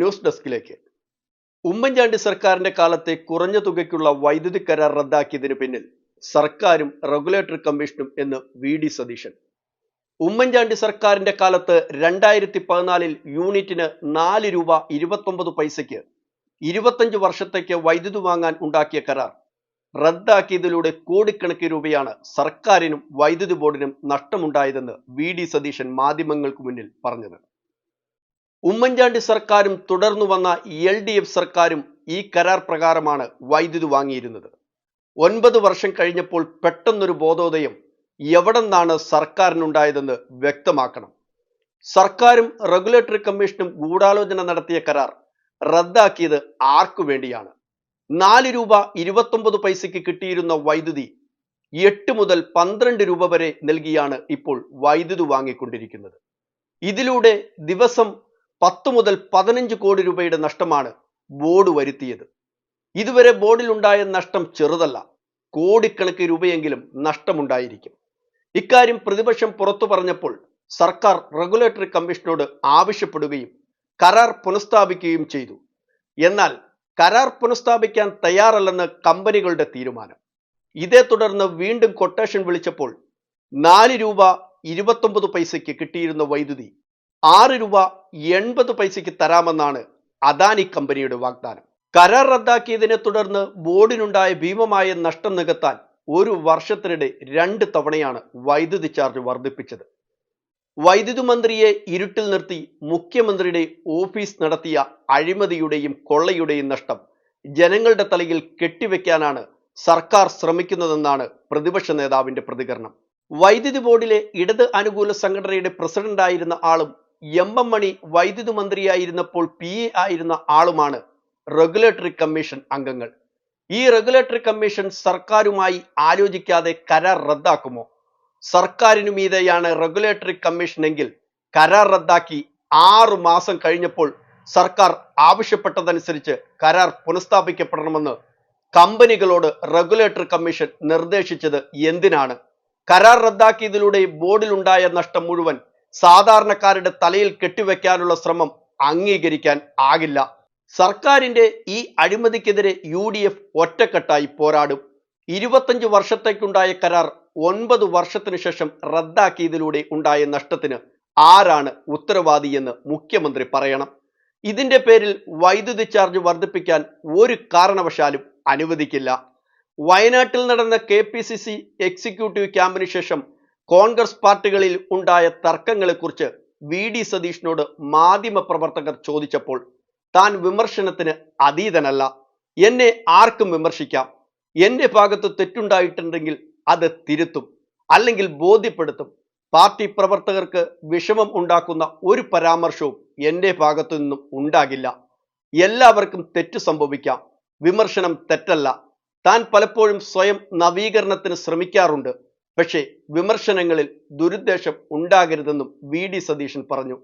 News ഡെസ്കിലേക്ക്. Oommen Chandy സർക്കാരിന്റെ കാലത്തെ കുറഞ്ഞ തുകയ്ക്കുള്ള വൈദ്യുതി കരാർ റദ്ദാക്കിയതിന് പിന്നിൽ സർക്കാരും റെഗുലേറ്ററി കമ്മീഷനും എന്ന് വി ഡി സതീശൻ. ഉമ്മൻചാണ്ടി സർക്കാരിന്റെ കാലത്ത് രണ്ടായിരത്തി പതിനാലിൽ യൂണിറ്റിന് നാല് രൂപ ഇരുപത്തൊമ്പത് പൈസയ്ക്ക് ഇരുപത്തഞ്ച് വർഷത്തേക്ക് വൈദ്യുതി വാങ്ങാൻ ഉണ്ടാക്കിയ കരാർ റദ്ദാക്കിയതിലൂടെ കോടിക്കണക്കിന് രൂപയാണ് സർക്കാരിനും വൈദ്യുതി ബോർഡിനും നഷ്ടമുണ്ടായതെന്ന് വി ഡി സതീശൻ മാധ്യമങ്ങൾക്ക് മുന്നിൽ പറഞ്ഞത്. ഉമ്മൻചാണ്ടി സർക്കാരും തുടർന്നു വന്ന എൽ ഡി എഫ് സർക്കാരും ഈ കരാർ പ്രകാരമാണ് വൈദ്യുതി വാങ്ങിയിരുന്നത്. ഒൻപത് വർഷം കഴിഞ്ഞപ്പോൾ പെട്ടെന്നൊരു ബോധോദയം എവിടെ നിന്നാണ് സർക്കാരിനുണ്ടായതെന്ന് വ്യക്തമാക്കണം. സർക്കാരും റെഗുലേറ്ററി കമ്മീഷനും ഗൂഢാലോചന നടത്തിയ കരാർ റദ്ദാക്കിയത് ആർക്കു വേണ്ടിയാണ്? നാല് രൂപ ഇരുപത്തൊമ്പത് പൈസയ്ക്ക് കിട്ടിയിരുന്ന വൈദ്യുതി എട്ട് മുതൽ പന്ത്രണ്ട് രൂപ വരെ നൽകിയാണ് ഇപ്പോൾ വൈദ്യുതി വാങ്ങിക്കൊണ്ടിരിക്കുന്നത്. ഇതിലൂടെ ദിവസം പത്ത് മുതൽ പതിനഞ്ച് കോടി രൂപയുടെ നഷ്ടമാണ് ബോർഡ് വരുത്തിയത്. ഇതുവരെ ബോർഡിലുണ്ടായ നഷ്ടം ചെറുതല്ല. കോടിക്കണക്കിന് രൂപയെങ്കിലും നഷ്ടമുണ്ടായിരിക്കും. ഇക്കാര്യം പ്രതിപക്ഷം പുറത്തു പറഞ്ഞപ്പോൾ സർക്കാർ റെഗുലേറ്ററി കമ്മീഷനോട് ആവശ്യപ്പെടുകയും കരാർ പുനഃസ്ഥാപിക്കുകയും ചെയ്തു. എന്നാൽ കരാർ പുനഃസ്ഥാപിക്കാൻ തയ്യാറല്ലെന്ന് കമ്പനികളുടെ തീരുമാനം. ഇതേ തുടർന്ന് വീണ്ടും കൊട്ടേഷൻ വിളിച്ചപ്പോൾ നാല് രൂപ ഇരുപത്തൊമ്പത് പൈസയ്ക്ക് കിട്ടിയിരുന്ന വൈദ്യുതി ആറ് രൂപ എൺപത് പൈസയ്ക്ക് തരാമെന്നാണ് അദാനി കമ്പനിയുടെ വാഗ്ദാനം. കരാർ റദ്ദാക്കിയതിനെ തുടർന്ന് ബോർഡിനുണ്ടായ ഭീമമായ നഷ്ടം നികത്താൻ ഒരു വർഷത്തിനിടെ രണ്ട് തവണയാണ് വൈദ്യുതി ചാർജ് വർദ്ധിപ്പിച്ചത്. വൈദ്യുതി മന്ത്രിയെ ഇരുട്ടിൽ നിർത്തി മുഖ്യമന്ത്രിയുടെ ഓഫീസ് നടത്തിയ അഴിമതിയുടെയും കൊള്ളയുടെയും നഷ്ടം ജനങ്ങളുടെ തലയിൽ കെട്ടിവെക്കാനാണ് സർക്കാർ ശ്രമിക്കുന്നതെന്നാണ് പ്രതിപക്ഷ നേതാവിന്റെ പ്രതികരണം. വൈദ്യുതി ബോർഡിലെ ഇടത് അനുകൂല സംഘടനയുടെ പ്രസിഡന്റായിരുന്ന ആളും എം എം മണി വൈദ്യുതി മന്ത്രിയായിരുന്നപ്പോൾ പി എ ആയിരുന്ന ആളുമാണ് റെഗുലേറ്ററി കമ്മീഷൻ അംഗങ്ങൾ. ഈ റെഗുലേറ്ററി കമ്മീഷൻ സർക്കാരുമായി ആലോചിക്കാതെ കരാർ റദ്ദാക്കുമോ? സർക്കാരിനു മീതെയാണ് റെഗുലേറ്ററി കമ്മീഷൻ എങ്കിൽ കരാർ റദ്ദാക്കി ആറു മാസം കഴിഞ്ഞപ്പോൾ സർക്കാർ ആവശ്യപ്പെട്ടതനുസരിച്ച് കരാർ പുനഃസ്ഥാപിക്കപ്പെടണമെന്ന് കമ്പനികളോട് റെഗുലേറ്ററി കമ്മീഷൻ നിർദ്ദേശിച്ചത് എന്തിനാണ്? കരാർ റദ്ദാക്കിയതിലൂടെ ബോർഡിലുണ്ടായ നഷ്ടം മുഴുവൻ സാധാരണക്കാരുടെ തലയിൽ കെട്ടിവെക്കാനുള്ള ശ്രമം അംഗീകരിക്കാൻ ആകില്ല. സർക്കാരിന്റെ ഈ അഴിമതിക്കെതിരെ യു ഡി എഫ് ഒറ്റക്കെട്ടായി പോരാടും. ഇരുപത്തഞ്ച് വർഷത്തേക്കുണ്ടായ കരാർ ഒൻപത് വർഷത്തിനു ശേഷം റദ്ദാക്കിയതിലൂടെ ഉണ്ടായ നഷ്ടത്തിന് ആരാണ് ഉത്തരവാദിയെന്ന് മുഖ്യമന്ത്രി പറയണം. ഇതിന്റെ പേരിൽ വൈദ്യുതി ചാർജ് വർദ്ധിപ്പിക്കാൻ ഒരു കാരണവശാലും അനുവദിക്കില്ല. വയനാട്ടിൽ നടന്ന കെ എക്സിക്യൂട്ടീവ് ക്യാമ്പിന് ശേഷം കോൺഗ്രസ് പാർട്ടികളിൽ ഉണ്ടായ തർക്കങ്ങളെക്കുറിച്ച് വി ഡി സതീഷിനോട് മാധ്യമപ്രവർത്തകർ ചോദിച്ചപ്പോൾ താൻ വിമർശനത്തിന് അതീതനല്ല. എന്നെ ആർക്കും വിമർശിക്കാം. എന്റെ ഭാഗത്ത് തെറ്റുണ്ടായിട്ടുണ്ടെങ്കിൽ അത് തിരുത്തും അല്ലെങ്കിൽ ബോധ്യപ്പെടുത്തും. പാർട്ടി പ്രവർത്തകർക്ക് വിഷമം ഉണ്ടാക്കുന്ന ഒരു പരാമർശവും എന്റെ ഭാഗത്തു നിന്നും ഉണ്ടാകില്ല. എല്ലാവർക്കും തെറ്റ് സംഭവിക്കാം. വിമർശനം തെറ്റല്ല. താൻ പലപ്പോഴും സ്വയം നവീകരണത്തിന് ശ്രമിക്കാറുണ്ട്. പക്ഷേ വിമർശനങ്ങളിൽ ദുരുദ്ദേശം ഉണ്ടാകരുതെന്നും വി ഡി സതീശൻ പറഞ്ഞു